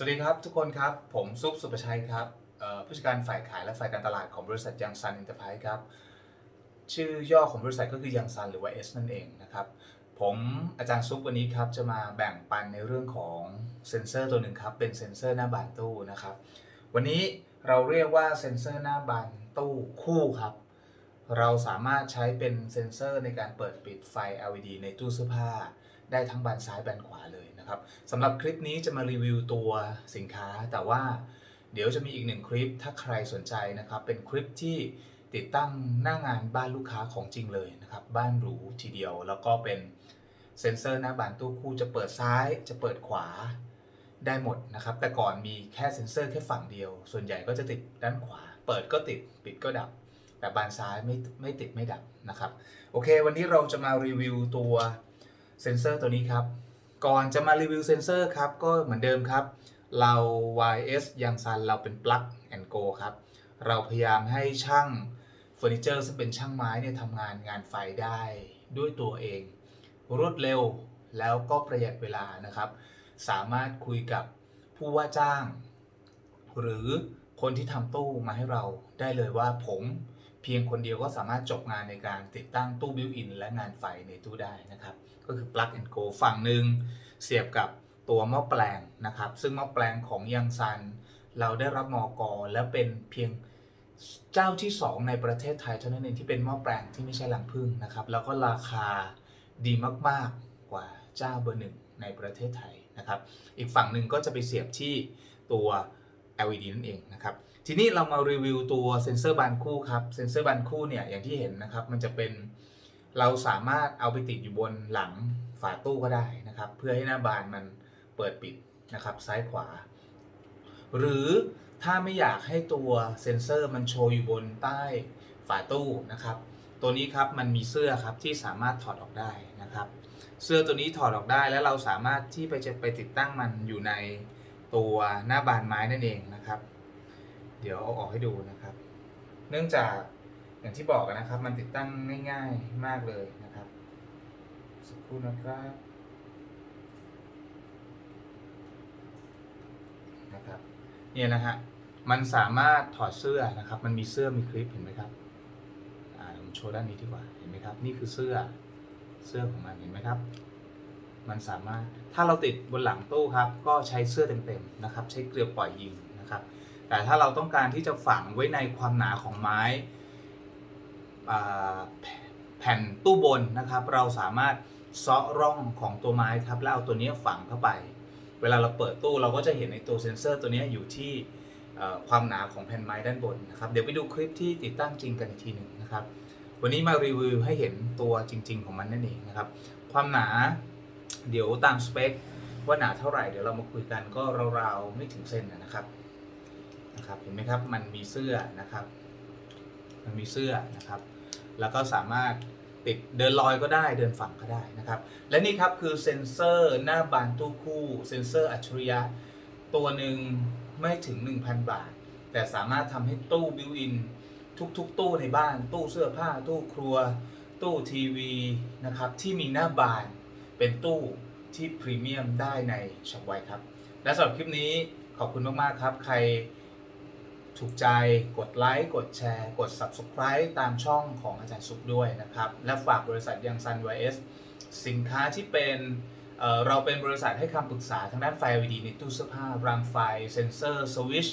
สวัสดีครับทุกคนครับ ผมซุปสุประชัยครับผู้จัดการฝ่ายขายและฝ่ายการตลาดของบริษัทยังซันอินเตอร์ไพรส์ครับชื่อย่อของบริษัทก็คือยังซันหรือว่า S นั่นเองนะครับผมอาจารย์ซุปวันนี้ครับจะมาแบ่งปันในเรื่องของเซนเซอร์ตัวหนึ่งครับเป็นเซนเซอร์หน้าบานตู้นะครับวันนี้เราเรียกว่าเซนเซอร์หน้าบานตู้คู่ครับเราสามารถใช้เป็นเซนเซอร์ในการเปิดปิดไฟ LED ในตู้เสื้อผ้า ได้ทั้งบานซ้ายบานขวาเลยนะครับสำหรับคลิปนี้จะมารีวิวตัวสินค้า แต่ว่าเดี๋ยวจะมีอีกหนึ่งคลิปถ้าใครสนใจนะครับ เป็นคลิปที่ติดตั้งหน้างานบ้านลูกค้าของจริงเลยนะครับ บ้านหรูทีเดียว แล้วก็เป็นเซ็นเซอร์หน้าบานตู้คู่จะเปิดซ้ายจะเปิดขวาได้หมดนะครับ แต่ก่อนมีแค่เซ็นเซอร์แค่ฝั่งเดียว ส่วนใหญ่ก็จะติดด้านขวา เปิดก็ติดปิดก็ดับ แต่บานซ้ายไม่ไม่ติดไม่ดับนะครับ โอเค วันนี้เราจะมารีวิวตัว เซนเซอร์ตัวนี้ครับ ก่อนจะมารีวิวเซนเซอร์ครับ ก็เหมือนเดิมครับ เรา YS ยังซันเราเป็น plug and go ครับ เราพยายามให้ช่างเฟอร์นิเจอร์ซึ่งเป็นช่างไม้เนี่ยทำงานงานไฟได้ด้วยตัวเอง รวดเร็วแล้วก็ประหยัดเวลานะครับ สามารถคุยกับผู้ว่าจ้าง หรือคนที่ทำตู้มาให้เราได้เลยว่าผม พียงคนเดียวก็สามารถจบงานในการติดตั้งตู้บิวอินและงานไฟในตู้ได้นะครับ ก็คือ plug and go ฝั่งหนึ่งเสียบกับตัวหม้อแปลงนะครับ ซึ่งหม้อแปลงของยังซัน เราได้รับมอกอและเป็นเพียงเจ้าที่ 2 ในประเทศไทยเท่านั้นเองที่เป็นหม้อแปลงที่ไม่ใช่ลังพึ่งนะครับ แล้วก็ราคาดีมากๆกว่าเจ้าเบอร์หนึ่งในประเทศไทยนะครับ อีกฝั่งหนึ่งก็จะไปเสียบที่ตัว LED นั่นเองนะครับ ทีนี้เรามารีวิวตัวเซ็นเซอร์บานคู่ครับ เซ็นเซอร์บานคู่เนี่ยอย่างที่เห็นนะครับ มันจะเป็นเราสามารถเอาไปติดอยู่บนหลังฝาตู้ก็ได้นะครับ เพื่อให้หน้าบานมันเปิดปิดนะครับซ้ายขวา หรือถ้าไม่อยากให้ตัวเซ็นเซอร์มันโชว์อยู่บนใต้ฝาตู้นะครับ ตัวนี้ครับมันมีเสื้อครับที่สามารถถอดออกได้นะครับ เสื้อตัวนี้ถอดออกได้แล้วเราสามารถที่ไปจะไปติดตั้งมันอยู่ใน ตัวหน้าบานไม้นั่นเองนะครับ เดี๋ยวเอาออกให้ดูนะครับ เนื่องจากอย่างที่บอกนะครับ มันติดตั้งง่ายๆมากเลยนะครับสักครู่นะครับนะครับเนี่ยนะฮะมันสามารถถอดเสื้อนะครับ มันมีเสื้อมีคลิปเห็นไหมครับอ่าผมโชว์ด้านนี้ดีกว่าเห็นไหมครับ นี่คือเสื้อเสื้อของมันเห็นไหมครับ มันสามารถ ถ้าเราติดบนหลังตู้ครับ ก็ใช้เสื้อเต็มๆนะครับ ใช้เกลียวปล่อยยิงนะครับ แต่ถ้าเราต้องการที่จะฝังไว้ในความหนาของไม้แผ่นตู้บนนะครับ เราสามารถเซาะร่องของตัวไม้ครับแล้วเอาตัวนี้ฝังเข้าไป เวลาเราเปิดตู้เราก็จะเห็นในตัวเซ็นเซอร์ตัวนี้อยู่ที่ความหนาของแผ่นไม้ด้านบนนะครับเดี๋ยวไปดูคลิปที่ติดตั้งจริงกันอีกทีหนึ่งนะครับ วันนี้มารีวิวให้เห็นตัวจริง ๆ ของมันนั่นเองนะครับ ความหนา เดี๋ยวตามสเปคว่าหนาเท่าไหร่เดี๋ยวเรามาคุยกันก็ราวๆไม่ถึงเส้นนะครับนะครับเห็นไหมครับมันมีเสื้อนะครับ มันมีเสื้อนะครับ แล้วก็สามารถติดเดินลอยก็ได้เดินฝั่งก็ได้นะครับ และนี่ครับคือเซ็นเซอร์หน้าบานตู้คู่ เซ็นเซอร์อัจฉริยะ ตัวหนึ่งไม่ถึง 1,000 บาท แต่สามารถทำให้ตู้บิวอินทุกๆ ตู้ในบ้าน ตู้เสื้อผ้า ตู้ครัว ตู้ทีวีนะครับที่มีหน้าบาน เป็นตู้ที่พรีเมียมได้ในช็อปไว้ครับ และสำหรับคลิปนี้ขอบคุณมาก ๆ ครับ ใครถูกใจกดไลค์กดแชร์ กด Subscribe ตามช่องของอาจารย์ซุปด้วยนะครับ และฝากบริษัทยังซัน YS สินค้าที่เป็นเเราเป็นบริษัทให้คำปรึกษาทางด้านไฟ LED ในตู้เสื้อผ้ารางไฟ เซนเซอร์สวิช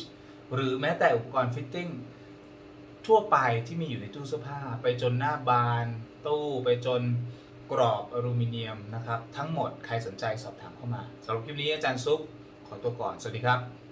หรือแม้แต่อุปกรณ์ฟิตติ้งทั่วไปที่มีอยู่ในตู้เสื้อผ้า ไปจนหน้าบานตู้ไปจน กรอบอลูมิเนียมนะครับ ทั้งหมดใครสนใจสอบถามเข้ามาสำหรับคลิปนี้อาจารย์ซุปขอตัวก่อน สวัสดีครับ